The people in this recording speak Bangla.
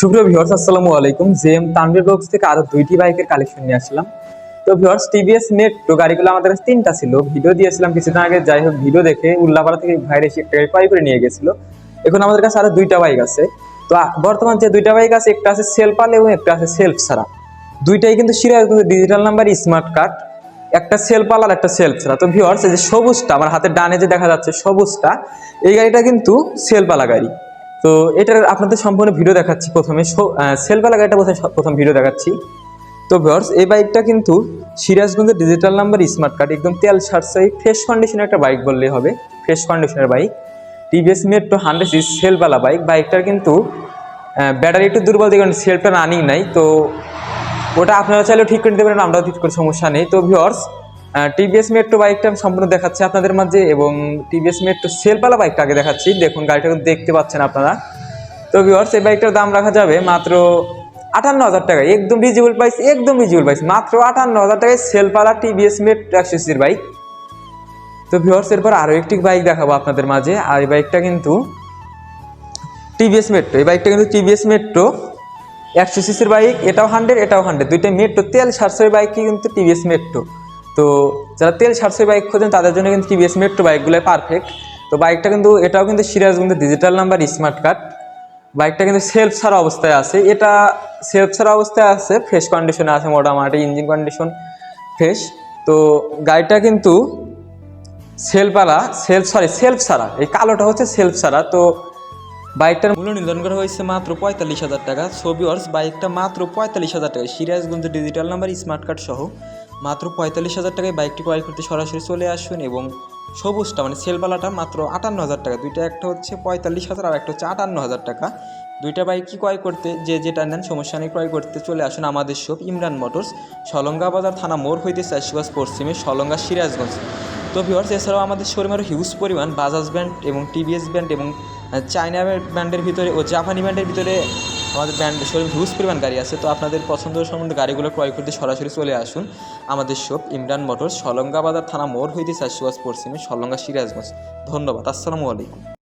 সুপ্রিয় ভিউয়ার্স আসসালামু আলাইকুম। জেএম তানভীর ব্লগস থেকে আরও দুইটি বাইকের কালেকশন নিয়ে আসলাম। তো ভিউয়ার্স টিভিএস নেট তো গাড়িগুলো আমাদের কাছে তিনটা ছিল। ভিডিও দিয়েছিলাম কিছুদিন আগে, যাই হোক, ভিডিও দেখে উল্লাপাড়া থেকে ভাইরে এসে একটা ক্রয় করে নিয়ে গেছিল। এখন আমাদের কাছে আরও দুইটা বাইক আছে। তো বর্তমান যে দুইটা বাইক আছে, একটা আছে সেলপাল এবং একটা আছে সেলফ ছাড়া। দুইটাই কিন্তু serious digital number smart card একটা সেলপাল আর একটা সেলফ ছাড়া। তো ভিউয়ার্স এই যে সবুজটা, আমার হাতের ডানে যে দেখা যাচ্ছে সবুজটা, এই গাড়িটা কিন্তু সেলপালা গাড়ি। তো এটার আপনাদের সম্পূর্ণ ভিডিও দেখাচ্ছি প্রথমে। সেলপালা গাড়িটা সব- প্রথম ভিডিও দেখাচ্ছি। তো ভিউয়ার্স এই বাইকটা কিন্তু সিরাজগঞ্জের ডিজিটাল নাম্বার স্মার্ট কার্ড একদম তেল সারসাই ফ্রেশ কন্ডিশনের একটা বাইক বললেই হবে। ফ্রেশ কন্ডিশনের bike TVS Metro hundred C সেলপালা bike বাইকটার কিন্তু ব্যাটারি একটু দুর্বল দেখুন সেলটা রানিং নাই। তো ওটা আপনারা চাইলেও ঠিক করে দিতে পারেন, আমরাও ঠিক করে, সমস্যা নেই। তো ভিওর্স টিভিএস মেট্রো বাইকটা আমি সম্পূর্ণ দেখাচ্ছি আপনাদের মাঝে এবং টিভিএস মেট্রো সেলপালা বাইকটা আগে দেখাচ্ছি। দেখুন, গাড়িটা দেখতে পাচ্ছেন আপনারা। তো ভিওর্স এই বাইকটার দাম রাখা যাবে মাত্র আটান্ন হাজার টাকা। একদম রিজনেবল প্রাইস একদম রিজনেবল প্রাইস মাত্র আটান্ন হাজার টাকায় সেলপালা টিভিএস মেট্রো একশো সির বাইক তো ভিওর্স এরপর আরও একটি বাইক দেখাবো আপনাদের মাঝে। আর এই বাইকটা কিন্তু টিভিএস মেট্রো এই বাইকটা কিন্তু টিভিএস মেট্রো একশো সিসির বাইক এটাও হান্ড্রেড এটাও হান্ড্রেড দুইটা মেট্রো তেল সারসই বাইকই কিন্তু টিভিএস মেট্রো তো যারা তেল সারসই বাইক খোঁজেন, তাদের জন্য কিন্তু টিভিএস মেট্রো বাইকগুলোই পারফেক্ট তো বাইকটা কিন্তু, এটাও কিন্তু Sirajganj digital number smart card বাইকটা কিন্তু সেলফ ছাড়া অবস্থায় আছে। এটা সেলফ ছাড়া অবস্থায় আছে ফ্রেশ কন্ডিশনে আছে মোটামুটি ইঞ্জিন কন্ডিশন ফ্রেশ তো গাড়িটা কিন্তু সেলফওয়ালা সেলফ সরি সেলফ ছাড়া। এই কালোটা হচ্ছে সেলফ ছাড়া। তো বাইকটার মূল্য নির্ধারণ করা হয়েছে মাত্র পঁয়তাল্লিশ হাজার টাকা। ছবি অর্স বাইকটা মাত্র পঁয়তাল্লিশ হাজার টাকা। Sirajganj digital number smart card সহ। মাত্র পঁয়তাল্লিশ হাজার টাকায় বাইকটি ক্রয় করতে সরাসরি চলে আসুন এবং সবুজটা মানে সেলবালাটা মাত্র আটান্ন হাজার টাকা। দুইটা একটা হচ্ছে পঁয়তাল্লিশ হাজার আর একটা হচ্ছে আটান্ন হাজার টাকা। দুইটা বাইকই ক্রয় করতে, যে যেটা নেন সমস্যা নেই, ক্রয় করতে চলে আসুন আমাদের শপ ইমরান মোটরস, সলঙ্গা বাজার থানা মোড় হইতে চাষবাস পশ্চিমে, সলঙ্গা সিরাজগঞ্জ। তো ভিউয়ার্স এছাড়াও আমাদের শোরুমে আরও হিউজ পরিমাণ বাজাজ ব্র্যান্ড এবং টিভিএস ব্র্যান্ড এবং চায়না ব্র্যান্ডের ভিতরে ও জাপানি ব্র্যান্ডের ভিতরে আমাদের ব্র্যান্ড শোরুম হিউজ পরিমাণ গাড়ি আছে, তো আপনাদের পছন্দ সম্বন্ধে গাড়িগুলো ক্রয় করতে সরাসরি চলে আসুন। আমাদের শপ ইমরান মোটরস সলঙ্গা বাজার থানা মোড় হইতে চাষবাস পশ্চিমে, সলঙ্গা সিরাজগঞ্জ। ধন্যবাদ, আসসালামু আলাইকুম।